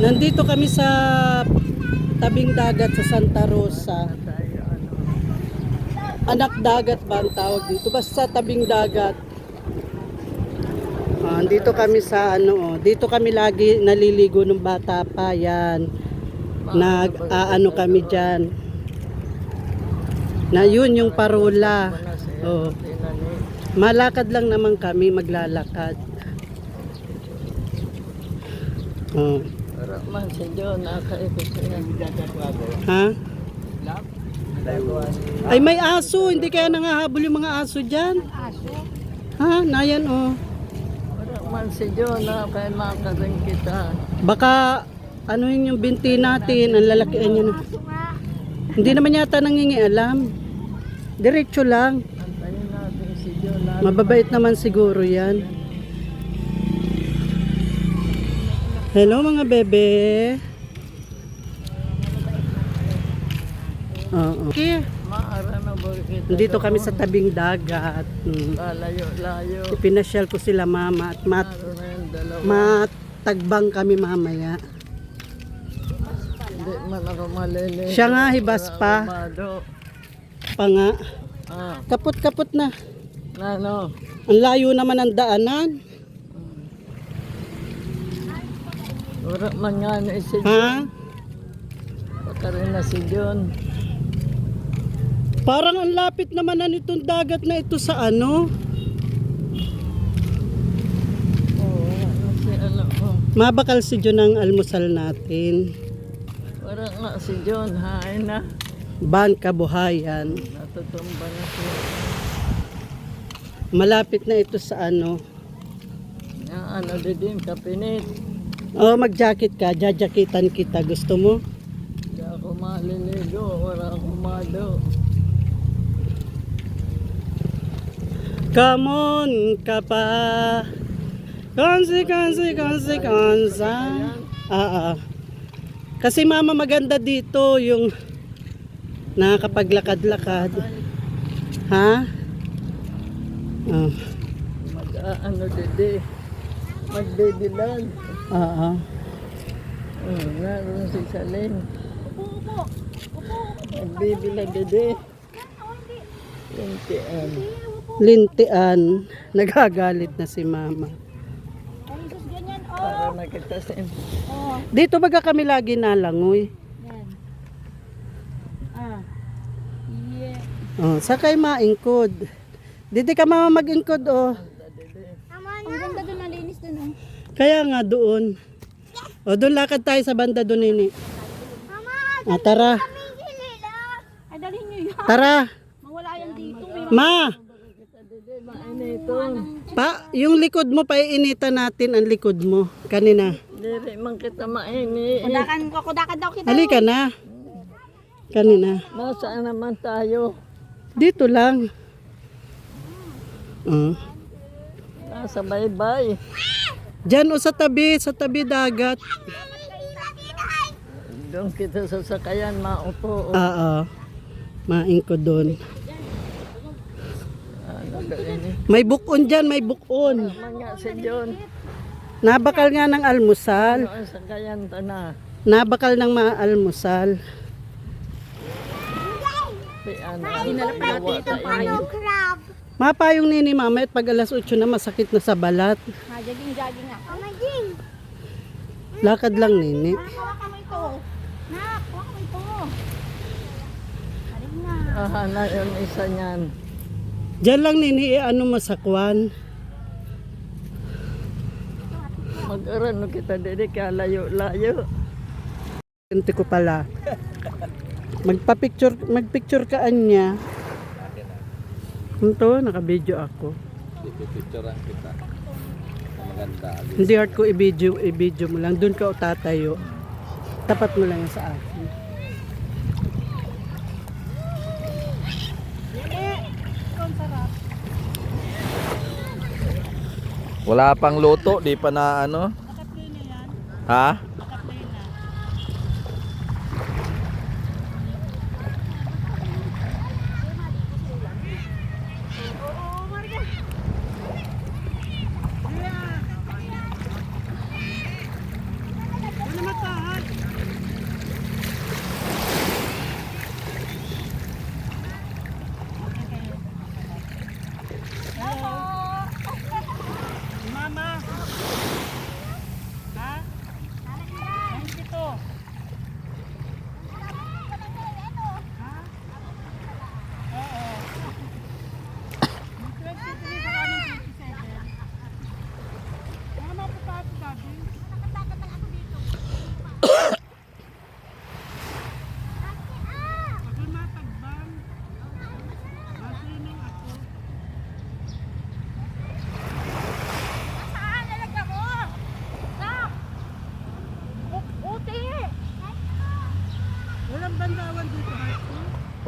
Nandito kami sa tabing dagat sa Santa Rosa. Anak dagat ba ang tawag dito? Basta tabing dagat. Ah, dito kami sa ano, oh. dito kami lagi naliligo ng bata pa, yan. Nag aano kami diyan. Na yun yung parola. Oh. Malakad lang naman kami, maglalakad. Oh. Man si John, nakaikot siya. Ha? Ay may aso, hindi kaya nangahabol yung mga aso diyan. Ha? Nayan oh. Pero man si John, nakaimakasing kita. Baka ano yun yung binti natin, ang lalakihan na. Hindi naman yata nangingialam. Diretso lang. Antayin natin si John. Mababait naman siguro yan. Hello mga bebe. Oo. Okay. Nandito kami sa tabing dagat. Mm. Layo-layo. Pinasyal ko sila mama at mat matagbang kami mamaya. Hindi man ako maliligo. Siya nga, hibas pa. Pa nga. Ah, Kaput-kaput na. ano? Ang layo naman ang daanan. Wala man nga na si John. Rin na si John. Parang ang lapit naman na nitong dagat na ito sa ano. Oo, ano si ano. Oh. Mabakal si John ang almusal natin. Wala nga si John. Hain na. Ban kabuhayan. Natutumba na siya. Malapit na ito sa ano. Yung ano din, kapinit. Oh, mag-jacket ka. Jajakitan kita. Gusto mo? Hindi ako maliligo. Wala akong mado. Come on ka pa. Konsi, konsi, konsi, konsa. Ah, ah. Kasi mama maganda dito yung nakakapaglakad-lakad. Ha? Ah, Mag, ah, ano ah, ah. Oh, naroon si Salin. Magbibilan din. Lintian. Lintian. Nagagalit na si mama. Para nakita sin. Dito baga kami lagi nalangoy. Oh, sakay maingkod. Dito ka mama mag-ingkod oh. Ang ganda doon, nalinis doon. Oh. Kaya nga doon. O doon lakad tayo sa banda doon ini. Ah, tara. Tara. Mawala yan dito. May Ma, pa, yung likod mo paiinitan natin ang likod mo kanina. Dili man kita maini. kudakan ko, kudakan daw kita. Halika na. Kanina. Nasaan naman tayo? Dito lang. Oh. Nasa baybay. Diyan o sa tabi, sa tabi dagat. Doon kita sa sakayan maupo. Oo. Maingkod doon. Ano gawin May bukon dyan, may bukon. Man nga si John. Nabakal nga ng almusal. Ano ang sakayan ta na? Nabakal ng mga almusal. Si ano. Dinala pa natin itong payo. Mapayong nini mama at pag alas 8 na masakit na sa balat. Ha, jogging, jogging nga. Amaging. Lakad lang nini. Hawakan mo ito. Nak, hawakan mo ito. Halika na. Aha na yun isa niyan. Diyan lang nini ano masakwan. Mag-arano kita dili ka layo-layo. Hindi ko pala. Magpa-picture, mag-picture ka anya. Ito, naka-video ako. Hindi hard ko i-video, i-video mo lang. Doon ka o tatayo. Tapat mo lang yan sa akin. Wala pang luto, di pa na ano? Ha?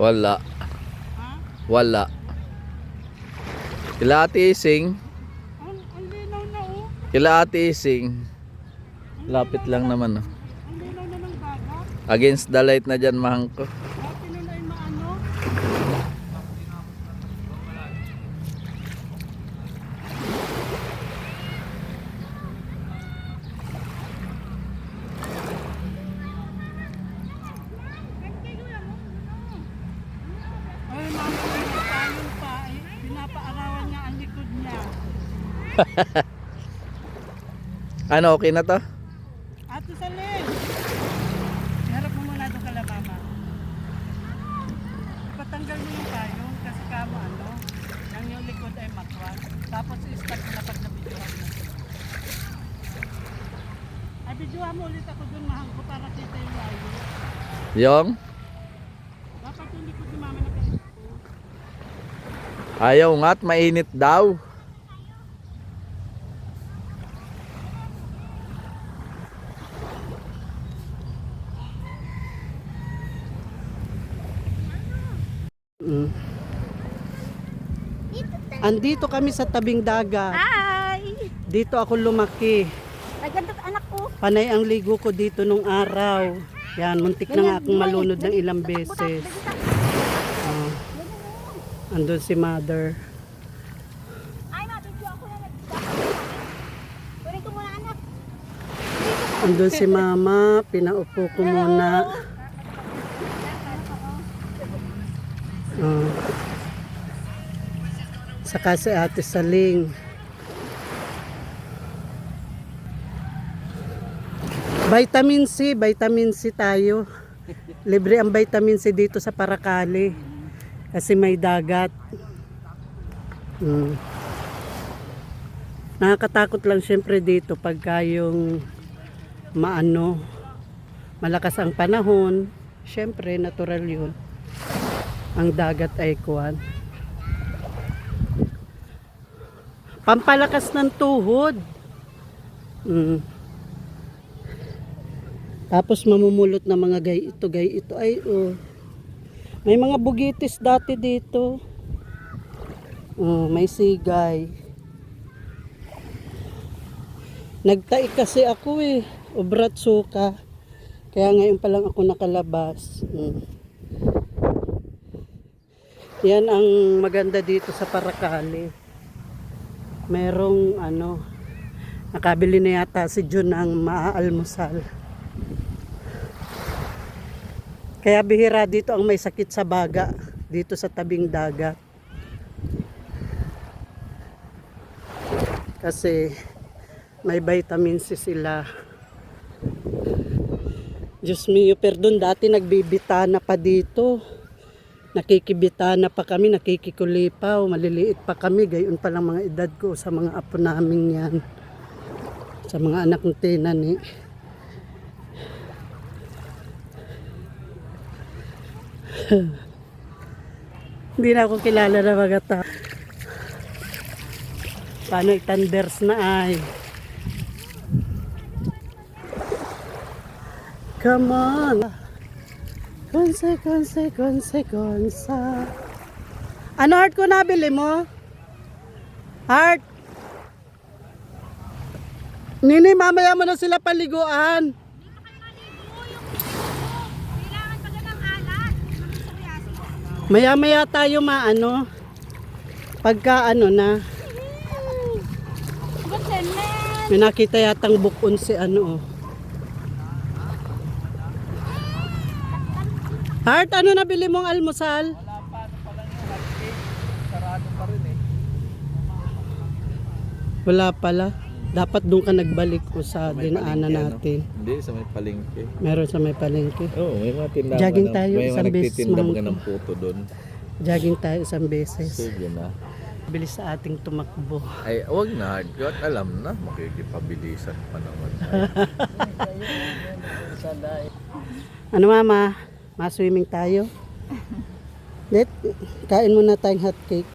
Wala. Ha? Wala. Kila Ate Ising. Ang, ang linaw na oh. Kila Ate Ising. Lapit lang naman. Oh. Ang linaw na ng dagat. Against the light na dyan, mahangko. Dati nila ay maano. Ay, mama, may payong pa. Ay, pinapaarawan niya ang likod niya. Ano, okay na to? Ate Salin! Harap mo muna doon kala mama. Patanggal mo yung payong kasi kamo ano, ang yung likod ay matwas. Tapos i-start mo na pag nabidyohan mo. Ay, bidyohan mo ulit ako doon mahang ko para kita yung layo. Yung? Dapat yung likod ni mama na. Ayaw nga't mainit daw. Mm. Andito kami sa tabing dagat. Hi! Dito ako lumaki. Naganda anak ko. Panay ang ligo ko dito nung araw. Yan, muntik na nga akong malunod ng ilang beses. Ah. andun si mother. Andun si mama, pinaupo ko muna. Ah. Saka si ate Saling. Vitamin C, vitamin C tayo. Libre ang vitamin C dito sa Paracali. Kasi may dagat. Mm. Nakakatakot lang syempre dito pagka yung maano, malakas ang panahon. Syempre, natural yun. Ang dagat ay kuwan. Pampalakas ng tuhod. Mm. Tapos mamumulot ng mga gay ito, gay ito. Ay, oh. May mga bugitis dati dito. Oh, may sigay. Nagtai kasi ako eh. Obrat suka. Kaya ngayon pa lang ako nakalabas. Mm. Yan ang maganda dito sa Paracali. Merong ano, nakabili na yata si Jun ng maaalmusal. Kaya bihira dito ang may sakit sa baga dito sa tabing dagat. Kasi may vitamin C sila. Diyos mio, perdon, dati nagbibitana pa dito. Nakikibitana pa kami, nakikikulipaw, maliliit pa kami, gayon pa lang mga edad ko sa mga apo namin yan. Sa mga anak ng tinan eh. Hindi na ako kilala na mga tao. Paano itanders na ay? Come on! Konse, konse, konse, konsa. Ano heart ko nabili mo? Heart? Nini, mamaya mo na sila paliguan. Kailangan pa ng alat. Maya maya tayo maano. Pagka ano na, may nakita yatang bukon si ano oh. Heart, ano nabili mong almusal? Sarado pa rin eh. Wala pala. Dapat doon ka nagbalik ko sa May dinaanan palengke, ano? natin. Hindi, sa may palengke. Meron sa may palengke. Oo, may mga tindahan. Jogging na- tayo, May isang mga beses, nagtitinda mga ng puto doon. Jogging tayo isang beses. Sige na. Bilis sa ating tumakbo. Ay, wag na hardcut. Alam na, makikipabilisan pa naman. Ano mama? Ma-swimming tayo? Let, kain muna tayong hot cake.